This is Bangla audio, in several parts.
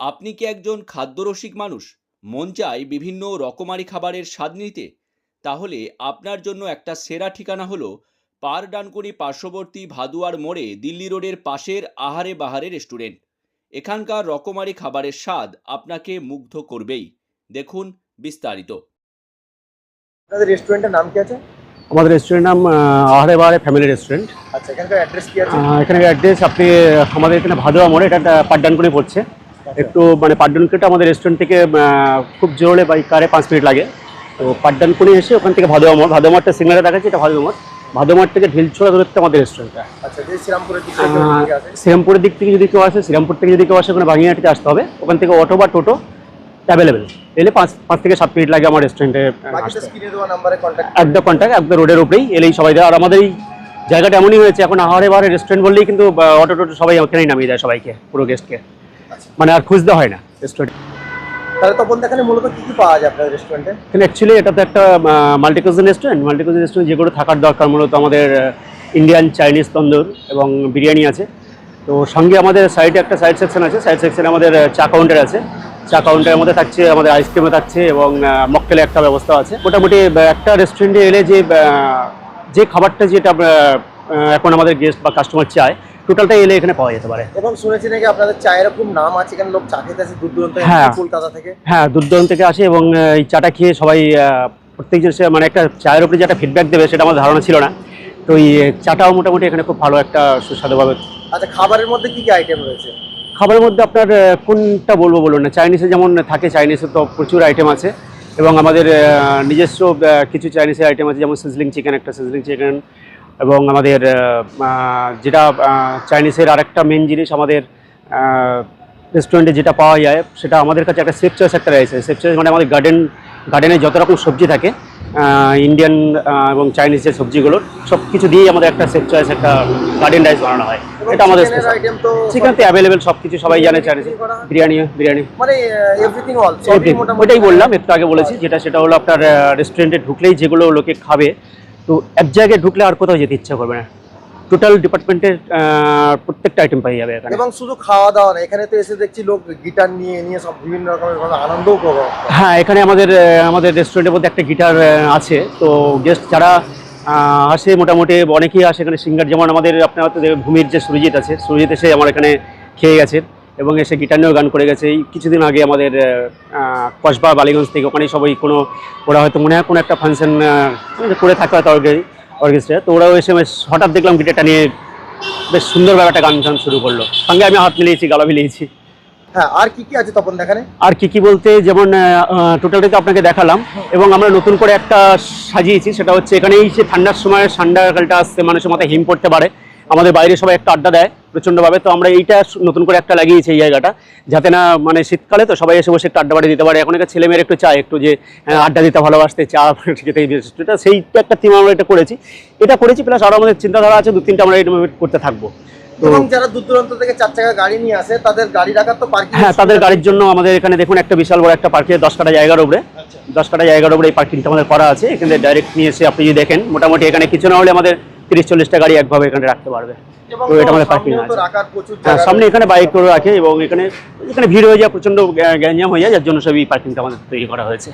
আপনি কি একজন খাদ্যরসিক মানুষ? মন চায় বিভিন্ন রকমারি খাবারের স্বাদ নিতে। তাহলে আপনার জন্য একটা সেরা ঠিকানা হলো পার ডানকুনি পার্শ্ববর্তী ভাদুয়ার মোড়ে দিল্লি রোডের পাশের আহারে বাহারে রেস্টুরেন্ট। এখানকার রকমারি খাবারের স্বাদ আপনাকে মুগ্ধ করবেই। দেখুন বিস্তারিত। আপনাদের রেস্টুরেন্টের নাম কি আছে? আমাদের রেস্টুরেন্ট নাম আহ, আহারে বাহারে ফ্যামিলি রেস্টুরেন্ট। আচ্ছা এখানকার অ্যাড্রেস কি আছে? আহ, এখানে অ্যাড্রেস আপনি আমাদের এখানে ভাদুয়া মোড়ে এটা একটা পাড্ডানকুনি পড়ছে। একটু মানে পাড্ডানকুনিটা আমাদের রেস্টুরেন্ট থেকে খুব জোরে বাই কারে পাঁচ মিনিট লাগে। তো পাড্ডানকুনি এসে ওখান থেকে ভাদুয়া মোড়টা সিগনালে দেখাচ্ছে এটা ভাদুয়া মোড় থেকে ঢিলছোড়া দূরত্বে আমাদের রেস্টুরেন্টটা আচ্ছা শ্রীরামপুরের দিক থেকে কোন দিকে আছে শ্রীরামপুরের দিক থেকে যদি কেউ আসে শ্রীরামপুর থেকে যদি কেউ আসে ওখানে বাঙিয়াটিতে আসতে হবে। ওখান থেকে অটো বা টোটো অ্যাভেলেবেল এলে পাঁচ পাঁচ থেকে সাত মিনিট লাগে আমার রেস্টুরেন্টে একদম কন্ট্যাক্ট একদম রোডের উপরেই এলেই সবাই দেয়। আর আমাদের এই জায়গাটা এমনই হয়েছে এখন আহারে বাহারে রেস্টুরেন্ট বললেই কিন্তু অটো টোটো সবাই ওখানেই নামিয়ে দেয় সবাইকে পুরো গেস্টকে। মানে আর খুঁজতে হয় না। রেস্টুরেন্ট তাহলে এখানে মূলত কি কি পাওয়া যায় আপনাদের রেস্টুরেন্টে এখানে অ্যাকচুয়ালি এটা তো একটা মাল্টিকুজিন রেস্টুরেন্ট মাল্টিকুজিন রেস্টুরেন্ট যেগুলো থাকার দরকার মূলত আমাদের ইন্ডিয়ান চাইনিজ তন্দুর এবং বিরিয়ানি আছে। তো সঙ্গে আমাদের সাইডে একটা সাইড সেকশন আছে। সাইড সেকশনে আমাদের চা কাউন্টার আছে। চা কাউন্টারের মধ্যে থাকছে আমাদের আইসক্রিমও থাকছে এবং একটা ব্যবস্থা আছে। মোটামুটি একটা রেস্টুরেন্টে এলে যে যে খাবারটা যেটা এখন আমাদের গেস্ট বা কাস্টমার চায় টোটালটা এলে এখানে পাওয়া যেতে পারে। এবং শুনেছি নাকি আপনাদের চায়ের খুব নাম আছে এখানে লোক চা খেতে আসে দূর দূরান্ত থেকে, হ্যাঁ। কলকাতা থেকে? হ্যাঁ দূর দূরান্ত থেকে আসে এবং এই চাটা খেয়ে সবাই প্রত্যেকজন সে মানে একটা চায়ের উপরে যে একটা ফিডব্যাক দেবে সেটা আমার ধারণা ছিল না। তো এই চাটাও মোটামুটি এখানে খুব ভালো একটা সুস্বাদুভাবে আচ্ছা খাবারের মধ্যে কি কি আইটেম রয়েছে? খাবারের মধ্যে আপনার কোনটা বলব বলুন না চাইনিজে যেমন থাকে চাইনিজে তো প্রচুর আইটেম আছে এবং আমাদের নিজস্ব কিছু চাইনিজের আইটেম আছে যেমন সিজলিং চিকেন একটা সিজলিং চিকেন এবং আমাদের যেটা চাইনিজের আরেকটা মেন জিনিস আমাদের রেস্টুরেন্টে যেটা পাওয়া যায় সেটা আমাদের কাছে একটা সেফ চয়েস একটা রয়েছে। সেফ চয়েস মানে আমাদের গার্ডেন গার্ডেনে যত রকম সবজি থাকে ইন্ডিয়ান এবং চাইনিজ যে সবজিগুলোর সব কিছু দিয়েই আমাদের একটা সেফ চয়েস একটা গার্ডেন রাইস বানানো হয়। এটা আমাদের স্পেশাল চিকেন তো অ্যাভেলেবেল সব কিছু সবাই জানে চাইনিজ বিরিয়ানি বিরিয়ানি মানে। ওইটাই বললাম একটু আগে বলেছি যেটা সেটা হলো আপনার রেস্টুরেন্টে ঢুকলেই যেগুলো লোকে খাবে তো এক জায়গায় ঢুকলে আর কোথাও যেতে ইচ্ছা করবে না। টোটাল ডিপার্টমেন্টের প্রত্যেকটা আইটেম পাই যাবে এখানে। এবং শুধু খাওয়া দাওয়া না এখানে তো এসে দেখছি লোক গিটার নিয়ে নিয়ে সব বিভিন্ন রকমের আনন্দও উপভোগ হ্যাঁ এখানে আমাদের আমাদের রেস্টুরেন্টের মধ্যে একটা গিটার আছে। তো গেস্ট যারা আসে মোটামুটি অনেকেই আসে এখানে। সিঙ্গার যেমন আমাদের আপনার ভূমির যে সুরজিৎ আছে সুরজিৎ এসে আমার এখানে খেয়ে গেছে। এবং এসে গিটার নিয়েও গান করে গেছে। এই কিছুদিন আগে আমাদের কসবা বালিগঞ্জ থেকে ওখানে সবাই কোনো ওরা হয়তো মনে হয় কোনো একটা ফাংশন করে থাকে হয়তো অর্কেস্ট্রা তো ওরাও এসে হঠাৎ দেখলাম গিটারটা নিয়ে বেশ সুন্দরভাবে একটা গান গান শুরু করল। সঙ্গে আমি হাত মিলিয়েছি গালা মিলিয়েছি। হ্যাঁ আর কি কি আছে তপন দেখানে? আর কি কি বলতে যেমন টোটালটা তো আপনাকে দেখালাম। এবং আমরা নতুন করে একটা সাজিয়েছি সেটা হচ্ছে এখানে এই যে ঠান্ডার সময় ঠান্ডাকালটা আসছে মানুষের মাথায় হিম পড়তে পারে। আমাদের বাইরে সবাই একটা আড্ডা দেয় প্রচণ্ডভাবে। তো আমরা এইটা নতুন করে একটা লাগিয়েছি এই জায়গাটা। যাতে না মানে শীতকালে তো সবাই এসে বসে একটা আড্ডা বাড়ি দিতে পারে। এখন একটা ছেলে মেয়ের একটু চায় একটু যে আড্ডা দিতে ভালোবাসতে চা খেতে এটা সেইটা একটা থিম আমরা এটা করেছি। এটা করেছি প্লাস আরও আমাদের চিন্তাধারা আছে দু তিনটা আমরা এটা করতে থাকব। এবং যারা দূর দূরান্ত থেকে চার চাকা গাড়ি নিয়ে আসে তাদের গাড়ি রাখার তো পার্কিং হ্যাঁ তাদের গাড়ির জন্য আমাদের এখানে দেখুন একটা বিশাল বড় একটা পার্কে দশ কাটা জায়গার উপরে। আচ্ছা। দশ কাটা জায়গার উপরে এই পার্কিংটা আমাদের করা আছে। এখানে ডাইরেক্ট নিয়ে এসে আপনি যদি দেখেন মোটামুটি এখানে কিছু না হলে আমাদের তিরিশ চল্লিশটা গাড়ি একভাবে এখানে রাখতে পারবে। তো এটা আমাদের পার্কিং আছে। হ্যাঁ সামনে এখানে বাইক করে রাখে এবং এখানে এখানে ভিড় হয়ে যায় প্রচণ্ড গ্যা- গ্যাঞ্জাম হয়ে যায় যার জন্য সব এই পার্কিংটা আমাদের তৈরি করা হয়েছে।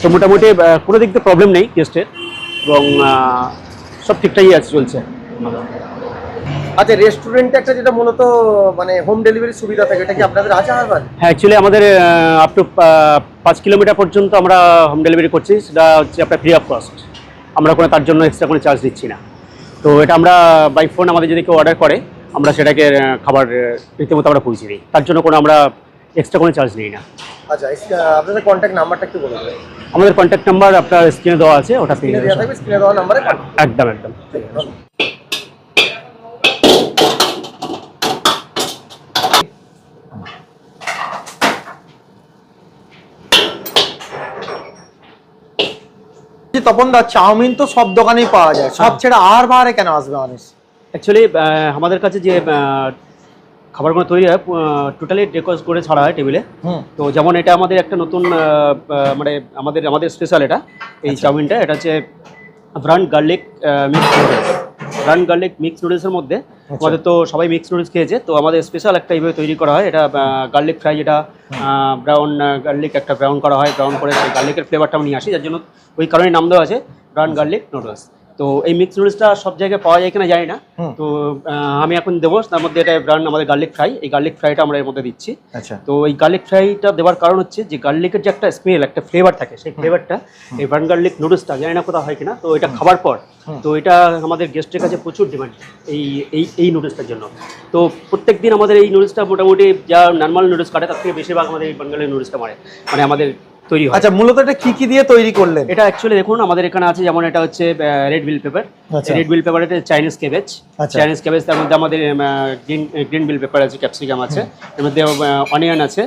তো মোটামুটি কোনো দিক দিয়ে প্রবলেম নেই গেস্টের এবং সব ঠিকঠাকই আছে চলছে। আচ্ছা রেস্টুরেন্টে একটা যেটা মূলত মানে হোম ডেলিভারি সুবিধা থাকে এটা কি আপনাদের আছে হারবার হ্যাঁ অ্যাকচুয়ালি আমাদের আপ টু পাঁচ কিলোমিটার পর্যন্ত আমরা হোম ডেলিভারি করছি সেটা হচ্ছে আপনার ফ্রি অফ কস্ট আমরা কোনো তার জন্য এক্সট্রা কোনো চার্জ দিচ্ছি না। তো এটা আমরা বাই ফোন আমাদের যদি কেউ অর্ডার করে আমরা সেটাকে খাবার রীতিমতো আমরা পৌঁছে দিই। তার জন্য কোনো আমরা এক্সট্রা কোনো চার্জ নিই না। আচ্ছা আপনাদের কন্ট্যাক্ট নাম্বারটা একটু বলে দেবেন। আমাদের কন্ট্যাক্ট নাম্বার আপনার স্ক্রিনে দেওয়া আছে ওটা স্ক্রিনে দেওয়া থাকবে স্ক্রিনে দেওয়া নাম্বারে একদম একদম। তপন দা চাউমিন তো সব দোকানেই পাওয়া যায়। সব ছেড়ে আর বাহারে কেন আসবে মানুষ? অ্যাকচুয়ালি আমাদের কাছে যে খাবারগুলো তৈরি হয় টোটালি ডেকোস করে ছাড়া হয় টেবিলে তো যেমন এটা আমাদের একটা নতুন মানে আমাদের আমাদের স্পেশাল এটা এই চাউমিনটা। এটা হচ্ছে brand garlic mix noodles brand garlic mix নুডলসের মধ্যে আমাদের তো সবাই মিক্স নুডলস খেয়েছে তো আমাদের স্পেশাল একটা এইভাবে তৈরি করা হয় এটা গার্লিক ফ্রাই যেটা ব্রাউন গার্লিক একটা ব্রাউন করা হয় ব্রাউন করে সেই গার্লিকের ফ্লেভারটা আমি নিয়ে আসি যার জন্য ওই কারণে নাম দেওয়া আছে ব্রাউন গার্লিক নুডলস তো এই মিক্স নুডলসটা সব জায়গায় পাওয়া যায় কিনা জানি না। তো আমি এখন দেবো। তার মধ্যে এটা ব্রাউন আমাদের গার্লিক ফ্রাই এই গার্লিক ফ্রাইটা আমরা এর মধ্যে দিচ্ছি। আচ্ছা। তো এই গার্লিক ফ্রাইটা দেওয়ার কারণ হচ্ছে যে গার্লিকের যে একটা স্মেল একটা ফ্লেভার থাকে সেই ফ্লেভারটা এই ব্রাউন গার্লিক নুডলসটা জানি না কোথাও হয় কিনা। তো এটা খাবার পর তো এটা আমাদের গেস্টের কাছে প্রচুর ডিমান্ড এই এই এই নুডলসটার জন্য। তো প্রত্যেক দিন আমাদের এই নুডলসটা মোটামুটি যা নর্মাল নুডলস কাটে তার থেকে বেশিরভাগ আমাদের এই বাঙ্গালি নুডলসটা মারে। মানে আমাদের তৈরি হয়। আচ্ছা মূলত এটা কি কি দিয়ে তৈরি করলেন? এটা অ্যাকচুয়ালি দেখুন আমাদের এখানে আছে যেমন এটা হচ্ছে red bell pepper. Red bell pepper এটা চাইনিজ কেবেজ। চাইনিজ কেবেজ তার মধ্যে আমাদের গ্রিন গ্রিন বিল পেপার আছে ক্যাপসিকাম আছে। এর মধ্যে অনিয়ন আছে।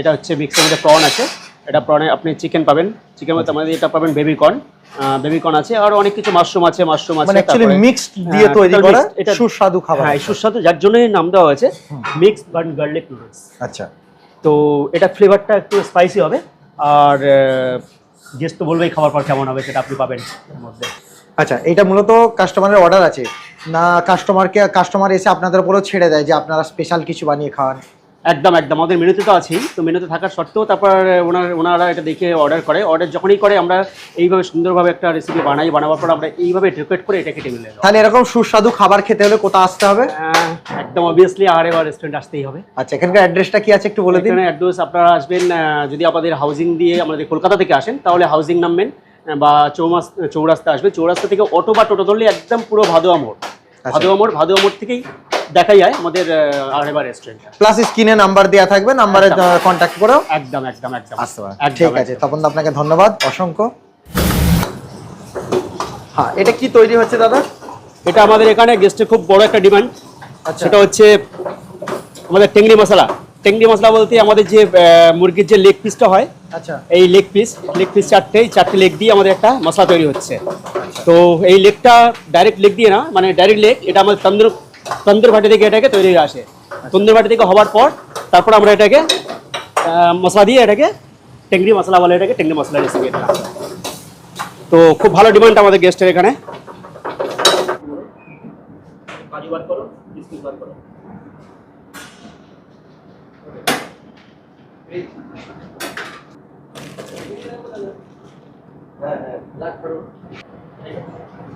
এটা হচ্ছে মিক্সের মধ্যে প্রন আছে। এটা প্রনে আপনি চিকেন পাবেন। চিকেন মধ্যে আমাদের এটা পাবেন বেবি কর্ন বেবি কর্ন আছে আর অনেক কিছু মাশরুম আছে মাশরুম আছে মানে অ্যাকচুয়ালি মিক্সড দিয়ে তৈরি করা এটা- সুস্বাদু খাবার হ্যাঁ সুস্বাদু যার জন্যই নাম দেওয়া হয়েছে মিক্স বাট গার্লিক নুডলস আচ্ছা। তো এটা ফ্লেভারটা একটু স্পাইসি হবে। আর গেস্ট তো বলবেই খাবার পর কেমন হবে সেটা আপনি পাবেন এর মধ্যে। আচ্ছা এটা মূলত কাস্টমারের অর্ডার আছে। না কাস্টমারকে কাস্টমার এসে আপনাদের উপরেও ছেড়ে দেয় যে আপনারা স্পেশাল কিছু বানিয়ে খাওয়ান একদম একদম। আমাদের মেনুতে তো আছেই। তো মেনুতে থাকার সত্ত্বেও তারপর ওনার ওনারা এটা দেখে অর্ডার করে। অর্ডার যখনই করে আমরা এইভাবে সুন্দরভাবে একটা রেসিপি বানাই বানাবার পর আমরা এইভাবে ডেকোরেট করে এটাকে টেবিলে। তাহলে এরকম সুস্বাদু খাবার খেতে হলে কোথায় আসতে হবে? একদম অবভিয়াসলি আর এবার রেস্টুরেন্ট আসতেই হবে। আচ্ছা এখানকার অ্যাড্রেসটা কি আছে একটু বলে দিন? অ্যাড্রেস আপনারা আসবেন যদি আমাদের হাউজিং দিয়ে আমাদের কলকাতা থেকে আসেন তাহলে হাউজিং নামবেন বা চৌমাস চৌরাস্তা আসবে। চৌরাস্তা থেকে অটো বা টোটো ধরলে একদম পুরো ভাদোয়া মোড়। ভাদোয়া মোড় ভাদোয়া মোড় থেকেই দেখা যায় আমাদের আরেবার রেস্টুরেন্টটা প্লাস স্ক্রিনে নাম্বার দেওয়া থাকবে নাম্বারে। কন্ট্যাক্ট করেও একদম একদম একদম। আসতে পারেন ঠিক আছে। তখন আপনাকে ধন্যবাদ অসংখ্য। হ্যাঁ এটা কি তৈরি হচ্ছে দাদা? এটা আমাদের এখানে গেস্টের খুব বড় একটা ডিমান্ড আচ্ছা। সেটা হচ্ছে আমাদের টেংরি মশলা। টেংরি মশলা বলতে আমাদের যে মুরগির যে লেগ পিসটা হয় আচ্ছা। এই লেগ পিস লেগ পিস চারটে এই চারটে লেগ দিয়ে আমাদের একটা মশলা তৈরি হচ্ছে। তো এই লেগটা ডাইরেক্ট লেগ দিয়ে না মানে ডাইরেক্ট লেগ এটা আমাদের তন্দুর তন্দুর ভাটি থেকে এটাকে তৈরি হয়ে আসে। তন্দুর ভাটি থেকে হওয়ার পর তারপর আমরা এটাকে মশলা দিয়ে এটাকে টেংরি মশলা বলে এটাকে টেংরি মশলা রেসিপি এটা। তো খুব ভালো ডিমান্ড আমাদের গেস্টের এখানে। কাজু বার করো বিস্কুট বার করো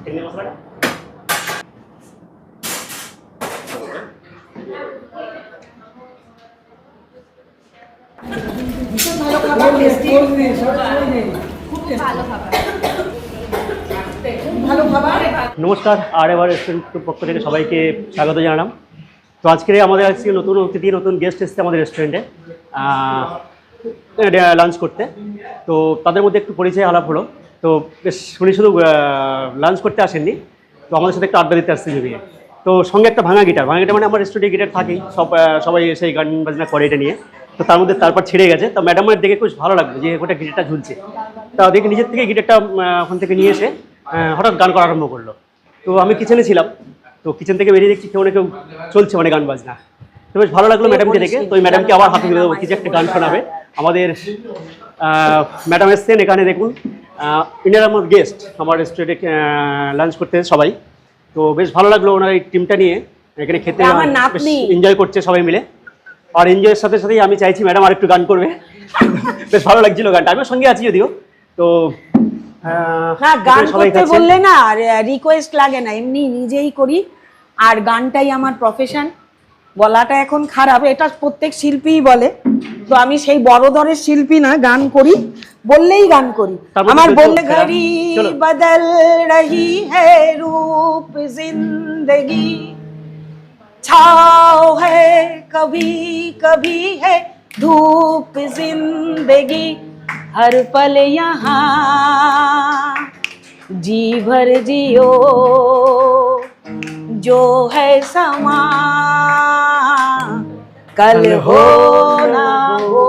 টেংরি মশলাটা নমস্কার আর এবার রেস্টুরেন্টের পক্ষ থেকে সবাইকে স্বাগত জানালাম। তো আজকে আমাদের আজকে নতুন অতিথি নতুন গেস্ট এসছে আমাদের রেস্টুরেন্টে লাঞ্চ করতে। তো তাদের মধ্যে একটু পরিচয় আলাপ হলো। তো বেশ উনি শুধু লাঞ্চ করতে আসেননি। তো আমাদের সাথে একটা আড্ডা দিতে আসছে তো সঙ্গে একটা ভাঙা গিটার ভাঙা গিটার মানে আমার রেস্টুরেন্টে গিটার থাকেই। সব সবাই এসে গান বাজনা করে এটা নিয়ে। তো তার মধ্যে তারপর ছেড়ে গেছে। তো ম্যাডামের দেখে খুব ভালো লাগল যে ওটা গিটারটা ঝুলছে। তা দেখে নিজের থেকে গিটারটা ওখান থেকে নিয়ে এসে হঠাৎ গান করা আরম্ভ করল। তো আমি কিচেনে ছিলাম। তো কিচেন থেকে বেরিয়ে দেখছি কেউ না কেউ চলছে মানে গান বাজনা। তো বেশ ভালো লাগল ম্যাডামকে দেখে। তো ওই ম্যাডামকে আবার হাতে দেবো। কিছু একটা গান শোনাবে। আমাদের ম্যাডাম এসছেন এখানে দেখুন। ইন্ডিয়ার আমার গেস্ট আমার রেস্টুরেন্টে লাঞ্চ করতে সবাই। তো বেশ ভালো লাগল ওনার এই টিমটা নিয়ে। এখানে খেতে। এনজয় করছে সবাই মিলে। আর এনজয়ের সাথে সাথেই আমি চাইছি ম্যাডাম আর একটু গান করবে। বেশ ভালো লাগছিল গানটা আমিও সঙ্গে আছি যদিও। তো হ্যাঁ গান করতে বললে না আর রিকোয়েস্ট লাগে না এমনি নিজেই করি। আর গানটাই আমার প্রফেশন বলাটা এখন খারাপ এটা প্রত্যেক শিল্পীই বলে। তো আমি সেই বড় ধরের শিল্পী না গান করি বললেই গান করি। মানে আমার বললে ঘড়ি বদল রহি হ্যাঁ রূপ জিন্দগি। छाव है कभी कभी है धूप जिंदगी हर पल यहाँ जी भर जियो जो है समा कल हो ना हो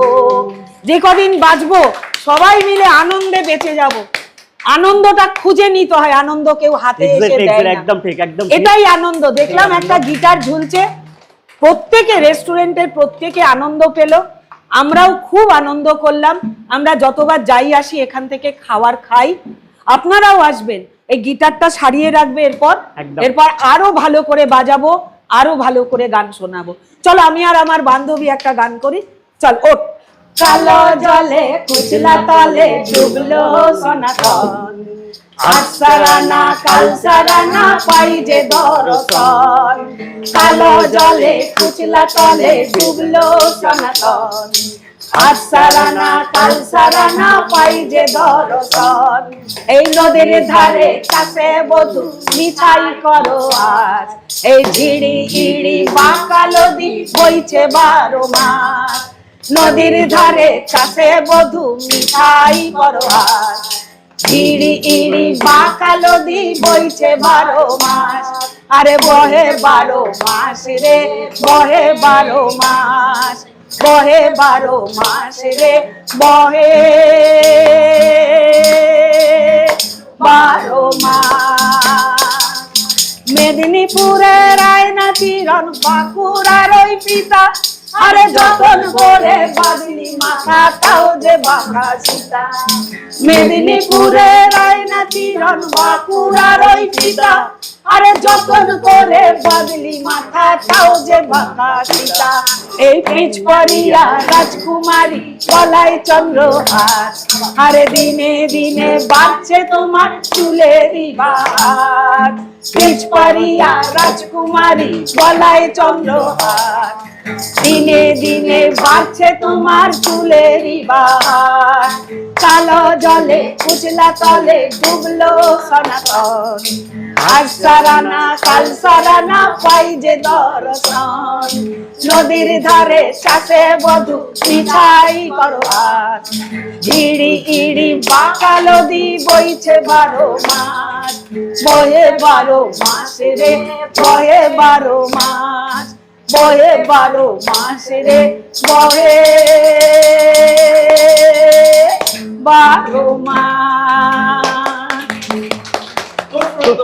যে কদিন বাঁচবো সবাই মিলে আনন্দে বেঁচে যাব আনন্দটা খুঁজে নিতে হয় আনন্দ কেউ হাতে এসে দেয় একদম ঠিক একদম এটাই আনন্দ। দেখলাম একটা গিটার ঝুলছে প্রত্যেকে রেস্টুরেন্টের প্রত্যেকে আনন্দ পেল। আমরাও খুব আনন্দ করলাম। আমরা যতবার যাই আসি এখান থেকে খাবার খাই। আপনারাও আসবেন এই গিটারটা সারিয়ে রাখবে এরপর। এরপর আরও ভালো করে বাজাবো আরও ভালো করে গান শোনাবো। চলো আমি আর আমার বান্ধবী একটা গান করি। চল ওঠ। কালো জলে কুচলা তলে ডুবলো সনাতন। কাল সারানা পাই যে দর্শন। কালো জলে কুচলা তলে ডুবলো সনাতন। আজ সারানা, কাল সারানা পাই যে দর্শন। এই নদীর ধারে কাছে বধু, মিঠাই করো আজ। এই ঝিড়ি, ইড়ি, বাঁকা নদী বইছে বারো মাস। নদীর ধারে কাছে বধু মিঠাই করো ইড়ি ইড়ি, বাঁকা নদী বইছে বারো মাস। আরে বহে বারো মাস রে, বহে বারো মাস। বহে বারো মাস রে, বহে বারো মাস। মেদিনীপুরের আয়না চিরন বাঁকুড়ার ওই পিতা। আরে যতন করে বাদলি মাথা তাও যে বাঁকা সীতা মেদিনীপুরের আয়না চিরন, বাঁকুড়ার ওই পিতা। আরে যতন করে বাদলি মাথা তাও যে বাঁকা সীতা, এই পিচ পরিয়া রাজকুমারী গলায় চন্দ্রহাস আরে দিনে দিনে বাড়ছে তোমার চুলেরই বাহার পিচ পরিয়া রাজকুমারী গলায় চন্দ্রহার দিনে দিনে বাড়ছে তোমার বাহার কালো জলে উচলা তলে ডুবলো সনাতন। আজ সারানা, কাল সারানা পাই যে দর্শন। নদীর ধারে চাষে বধু মিঠাই করো আজ ইড়ি ইড়ি বাঁকা নদী বইছে বারো মাস। বয়ে বারো মাস রে, বয়ে বারো মাস। বয়ে বারো মাস রে বহে। বারো মাস।